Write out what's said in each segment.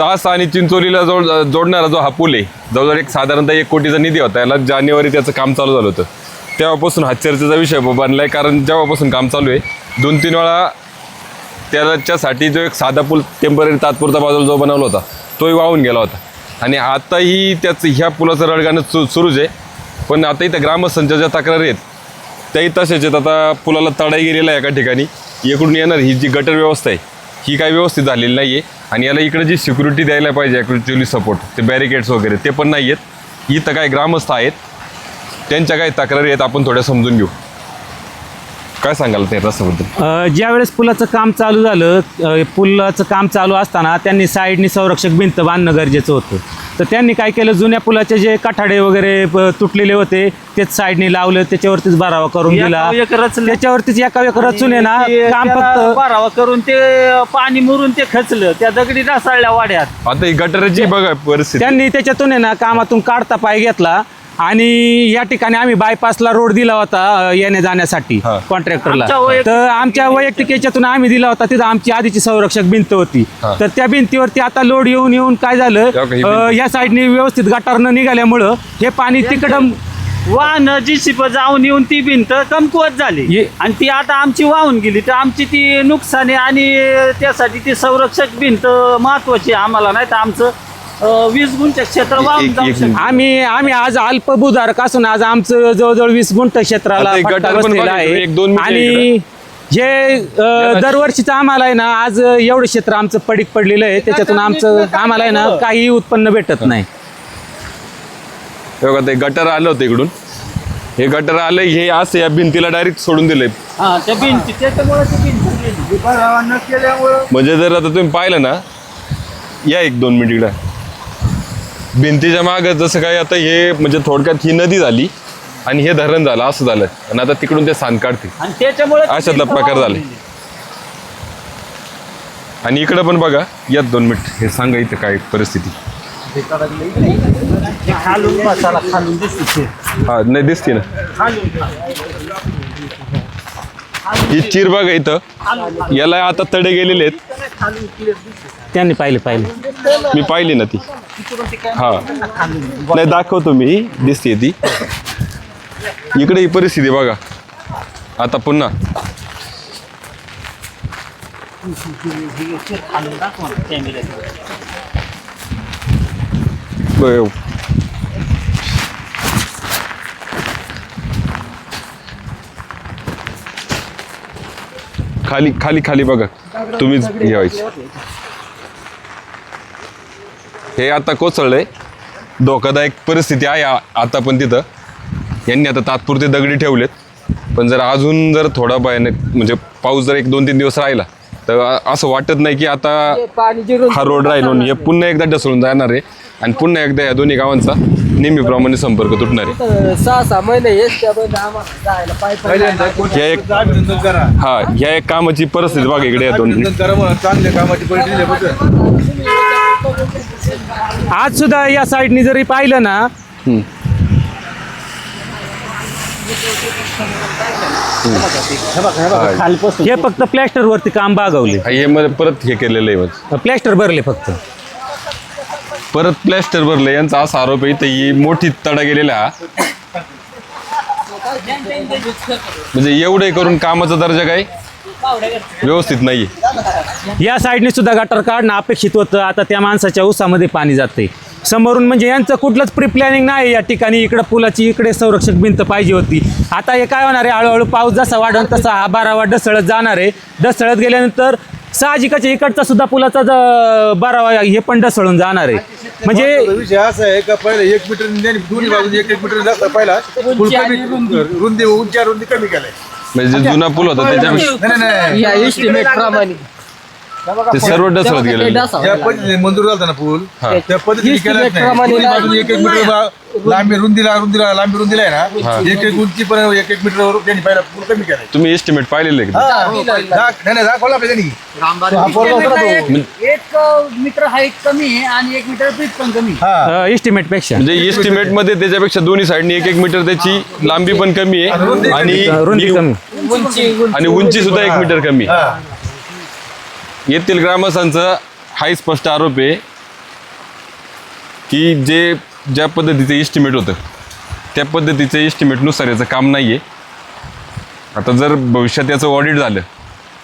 चास आणि चिंचोलीला जोड जोडणारा जो हा पूल आहे जवळजवळ एक साधारणतः एक कोटीचा निधी होता याला जानेवारी त्याचं काम चालू झालं होतं. तेव्हापासून हा चर्चेचा विषय आहे कारण जेव्हापासून काम चालू आहे दोन तीन वेळा त्याच्यासाठी जो एक साधा पूल टेंपररी तात्पुरता बाजूला जो बनवला होता तोही वाहून गेला होता. आणि आताही त्याचं ह्या पुलाचं रडगाणं सु सुरूच आहे. पण आता इथं ग्रामस्थांच्या ज्या तक्रारी आहेत त्याही तशाच आहेत. आता पुलाला तडाई गेलेला आहे एका ठिकाणी इकडून येणार ही जी गटर व्यवस्था आहे ही काही व्यवस्थित झालेली नाही आहे आणि याला इकडे जी सिक्युरिटी द्यायला पाहिजे ॲक्च्युली सपोर्ट ते बॅरिकेड्स वगैरे ते पण नाही आहेत इथं काही ग्रामस्थ आहेत. त्यांच्या काही तक्रारी आहेत आपण थोड्या समजून घेऊ. काय सांगाल ते रस्त्याबद्दल? ज्यावेळेस पुलाचं काम चालू झालं पुलाचं काम चालू असताना त्यांनी साईडनी संरक्षक भिंत बांधणं गरजेचं होतं. तर त्यांनी काय केलं जुन्या पुलाचे जे कठाडे वगैरे तुटलेले होते तेच साईडनी लावलं त्याच्यावरतीच बारावा करून दिला. त्याच्यावरतीच एका एक रचून आहे ना काम फक्त बारावा करून ते पाणी मुरून ते खचलं. त्या दगडी ढासळल्या वाड्यात. आता ही गटाराची बघा परिस्थिती. त्यांनी त्याच्यातून आहे ना कामातून काढता पाय घेतला. आणि या ठिकाणी आम्ही बायपासला रोड दिला होता येण्या जाण्यासाठी. कॉन्ट्रॅक्टरला तर आमच्या वैयक्तिक याच्यातून आम्ही दिला होता तिथं आमची आधीची संरक्षक भिंत होती. तर त्या भिंतीवरती आता लोड येऊन येऊन काय झालं या साईडने व्यवस्थित गटार न निघाल्यामुळं हे पाणी तिकडं वाहन जीसीप जाऊन येऊन ती भिंत कमकुवत झाली ये- आणि ती आता आमची वाहून गेली तर आमची ती नुकसान आहे आणि त्यासाठी ती संरक्षक भिंत महत्वाची आम्हाला नाही तर आमचं वीस गुंठ क्षेत्र वाहून एक- जाऊ एक शकतं. मिनिट. आम्ही आम्ही आज अल्पभूधारक असून आज आमचं जवळजवळ वीस गुंठ क्षेत्राला आता पट्टा गटार पण बसलेला बघा, आहे. एक दोन आणि जे अ, दरवर्षीचं आम्हाला आहे ना आज एवढं क्षेत्र आमचं पडीक पडलेलं आहे. त्याच्यातून आमचं आम्हाला आहे ना काही उत्पन्न भेटत नाही. हे बघा ते गटर आलं होतं इकडून. हे गटर आलं हे असं या भिंतीला डायरेक्ट सोडून दिलंय. हा त्या भिंती त्याच्यामुळे ती भिंत गेली. म्हणजे जर आता तुम्ही पाहिलं ना या एक दोन मिनिट इकडं. भिंतीच्या मागं जसं काय आता हे म्हणजे थोडक्यात ही नदी झाली आणि हे धरण झालं असं झालं. आणि आता तिकडून ते सांग काढते. आणि त्याच्यामुळे अशातला प्रकार झाले. आणि इकडं पण बघा यात दोन मिनिट. हे सांगा इथं काय परिस्थिती. खालून खालून दिसते हा नाही दिसते ना. ही चिर बघा इथं. याला आता तडे गेलेले आहेत. त्यांनी पाहिले पाहिले. मी पाहिली ना ती. हा. नाही दाखवतो मी. दिसते ती. इकडे ही परिस्थिती बघा. आता पुन्हा. हो. खाली खाली खाली बघा. तुम्हीच घ्यायची हे आता कोसळलंय. धोकादायक परिस्थिती आहे आता पण तिथं. यांनी आता तात्पुरते दगडी ठेवलेत. पण जर अजून जर थोडा भयानक म्हणजे पाऊस जर एक दोन तीन दिवस राहिला तर असं वाटत नाही की आता हा रोड राहील हे पुन्हा एकदा ढसळून जाणार आहे. आणि पुन्हा एकदा या दोन्ही गावांचा नेहमीप्रमाणे संपर्क तुटणार आहे. सहा सहा महिने हा ह्या एक कामाची परिस्थिती बघा इकडे या दोन चांगल्या कामाची परिस्थिती. आज सुद्धा या साईडनी जरी पाहिलं ना हे फक्त प्लॅस्टर वरती काम बागवले. हे मध्ये परत हे केलेलं आहे. प्लॅस्टर भरले फक्त. परत प्लॅस्टर भरलं यांचा असा आरोप आहे इथं ही मोठी तडा गेलेला. म्हणजे एवढे करून कामाचा दर्जा काय? व्यवस्थित नाहीये. या साईडने सुद्धा गटर काढणं अपेक्षित होतं. आता त्या माणसाच्या उसामध्ये पाणी जाते समोरून म्हणजे यांचं कुठलंच प्री प्लॅनिंग नाही. या ठिकाणी इकडं पुलाची इकडे संरक्षक भिंत पाहिजे होती. आता हे काय होणार आहे? हळूहळू पाऊस जसा वाढन तसा हा बारावा ढसळत जाणार आहे. ढसळत गेल्यानंतर साहजिकच आहे, इकडचा सुद्धा पुलाचा बारावा हे पण ढसळून जाणार आहे. म्हणजे विषय असा आहे का पहिले एक मीटर दोन्ही बाजून एक एक मीटर जास्त पहिला रुंदी. उंची रुंदी कमी केलाय. म्हणजे जे जुना पूल होता त्याच्यापेक्षा नाही नाही, नाही. या एस्टिमेट प्रमाणे ते सर्व ढसळत गेलेले. ज्या पद्धतीने मंजूर झाला ना पूल हा. त्या पद्धतीने नाही. दोन्ही बाजून एक एक मीटर बा- लांबी रुंदीला रुंदीला लांबी रुंदीला आहे ना? एक एक उंची पण एक एक मीटर त्यांनी पहिला पूल कमी केलाय तुम्ही एस्टिमेट पाहिलेलं आहे का? हा, दाख- नाही नाही दाखवला पाहिजे त्यांनी. हा, पोरगा होता ना तो. एक मीटर हाईट कमी आहे आणि एक मीटर ब्रीथ पण कमी आहे. हा. एस्टिमेटपेक्षा म्हणजे एस्टिमेटमध्ये त्याच्यापेक्षा दोन्ही साईडनी एक एक मीटर त्याची लांबी पण कमी आहे आणि रुंदी कमी. आणि उंची सुद्धा एक मीटर कमी आहे. हा. येथील ग्रामस्थांचा हाही स्पष्ट आरोप आहे की जे ज्या पद्धतीचं इस्टिमेट होतं त्या पद्धतीचं इस्टिमेटनुसार याचं काम नाही आहे आता जर भविष्यात याचं ऑडिट झालं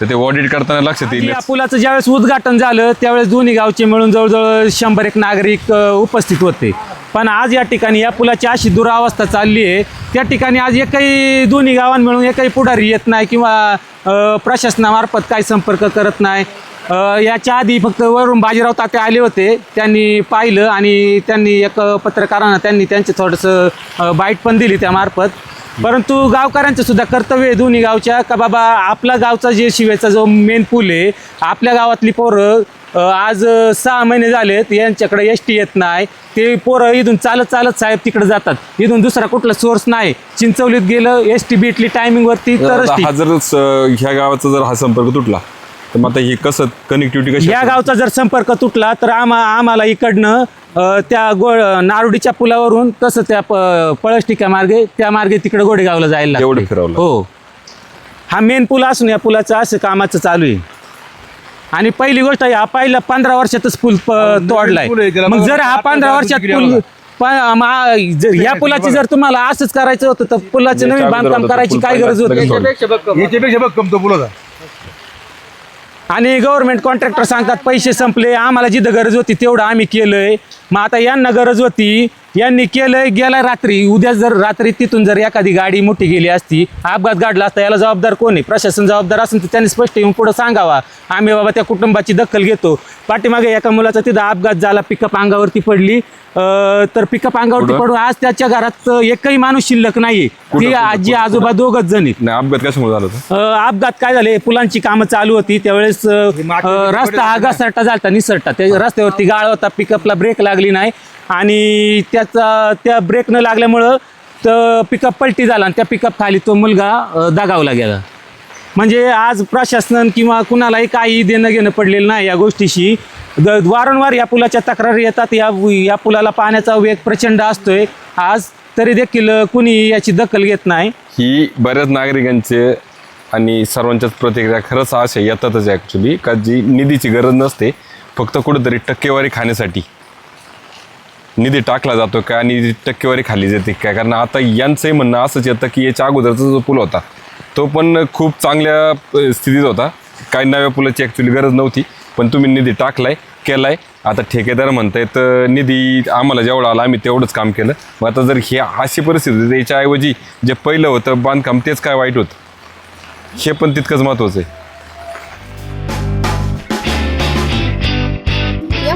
तर ते ऑडिट करताना लक्षात येईल. या पुलाचं ज्यावेळेस उद्घाटन झालं त्यावेळेस दोन्ही गावचे मिळून जवळजवळ शंभर एक नागरिक उपस्थित होते. पण आज या ठिकाणी या पुलाची अशी दुरावस्था चालली आहे. त्या ठिकाणी आज एकही दोन्ही गावां मिळून एकही पुढारी येत नाही किंवा प्रशासनामार्फत काही संपर्क करत नाही. याच्या आधी फक्त वरून बाजीराव ताते आले होते. त्यांनी पाहिलं आणि त्यांनी एक पत्रकारांना त्यांनी त्यांचे थोडंसं बाईट पण दिली त्यामार्फत. परंतु गावकऱ्यांचं सुद्धा कर्तव्य आहे दोन्ही गावच्या का बाबा आपला गावचा जे शिवेचा जो मेन पूल आहे आपल्या गावातली पोरं आज सहा महिने झालेत यांच्याकडे एस टी येत नाही ते पोरं इथून चालत चालत साहेब तिकडे जातात इथून दुसरा कुठला सोर्स नाही चिंचवलीत गेलं एस टी भेटली टायमिंगवरती तरच. हा जर स- ह्या गावाचा जर हा संपर्क तुटला तर मग आता ही कसं कनेक्टिव्हिटी कशी या असेल? गावचा जर संपर्क तुटला तर आम्हा आम्हाला इकडनं अ, त्या गो नारुडीच्या पुलावरून तसं त्या प पळसटिका मार्गे त्या मार्गे तिकडे गोडेगावला जायला लागतंय. एवढं फिरावं लागतं. हो हा मेन पूल असून या पुलाचं असं कामाचं चालू आहे आणि पहिली गोष्ट हा पहिला पंधरा वर्षातच पूल प- तोडलाय. पूल आहे, त्याला मग जर हा पंधरा वर्षात पूल आला? प- मा- जर या पुलाची जर तुम्हाला असंच करायचं होतं तर पुलाचं नवीन बांधकाम करायची काय गरज होती. याच्यापेक्षा बघ कमतो आणि गव्हर्नमेंट कॉन्ट्रॅक्टर सांगतात पैसे संपले आम्हाला जिथं गरज होती तेवढं आम्ही केलंय. मग आता यांना गरज होती यांनी केलंय गेला रात्री उद्या जर रात्री तिथून जर एखादी गाडी मोठी गेली असती अपघात घडला असता याला जबाबदार कोण आहे? प्रशासन जबाबदार असेल तर त्यांनी स्पष्ट येऊन पुढं सांगावा. आम्ही बाबा त्या कुटुंबाची दखल घेतो. पाठीमागे एका मुलाचा तिथं अपघात झाला पिकअप अंगावरती पडली. अं, तर पिकअप अंगावरती? पडून आज त्याच्या घरात एकही माणूस शिल्लक नाहीये. कुठं, ती आजी आजोबा दोघच जण आहेत. नाही अपघात कशामुळे झाला अपघात काय झाले? पुलांची कामं चालू होती. त्यावेळेस रस्ता हा घसरटा झालता निसरटा. त्या रस्त्यावरती गाळ होता. पिकअपला ब्रेक लागली नाही. आणि त्याचा त्या ब्रेक न लागल्यामुळं तर पिकअप पलटी झाला आणि त्या पिकअप खाली तो मुलगा दागावला दगावला गेला. म्हणजे आज प्रशासन किंवा कुणालाही काही देणं घेणं पडलेलं नाही या गोष्टीशी. द वारंवार या पुलाच्या तक्रारी येतात या या पुलाला पाण्याचा वेग प्रचंड असतोय. आज तरी देखील कुणी याची दखल घेत नाही. ही बऱ्याच नागरिकांचे आणि सर्वांच्याच प्रतिक्रिया खरंच अशा येतातच ॲक्च्युली का जी निधीची गरज नसते फक्त कुठंतरी टक्केवारी खाण्यासाठी. निधी टाकला जातो का? आणि टक्केवारी खाली जाते काय कारण आता यांचंही म्हणणं असंच येतं की याच्या अगोदरचा जो पूल होता तो पण खूप चांगल्या स्थितीत होता. काही नव्या पुलाची ॲक्च्युली गरज नव्हती पण तुम्ही निधी टाकलाय केलाय. आता ठेकेदार म्हणतायत तर निधी आम्हाला जेवढा आला आम्ही तेवढंच काम केलं. मग आता जर हे अशी परिस्थिती होती, याच्याऐवजी जे पहिलं होतं बांधकाम तेच काय वाईट होतं? हे पण तितकंच महत्त्वाचं आहे.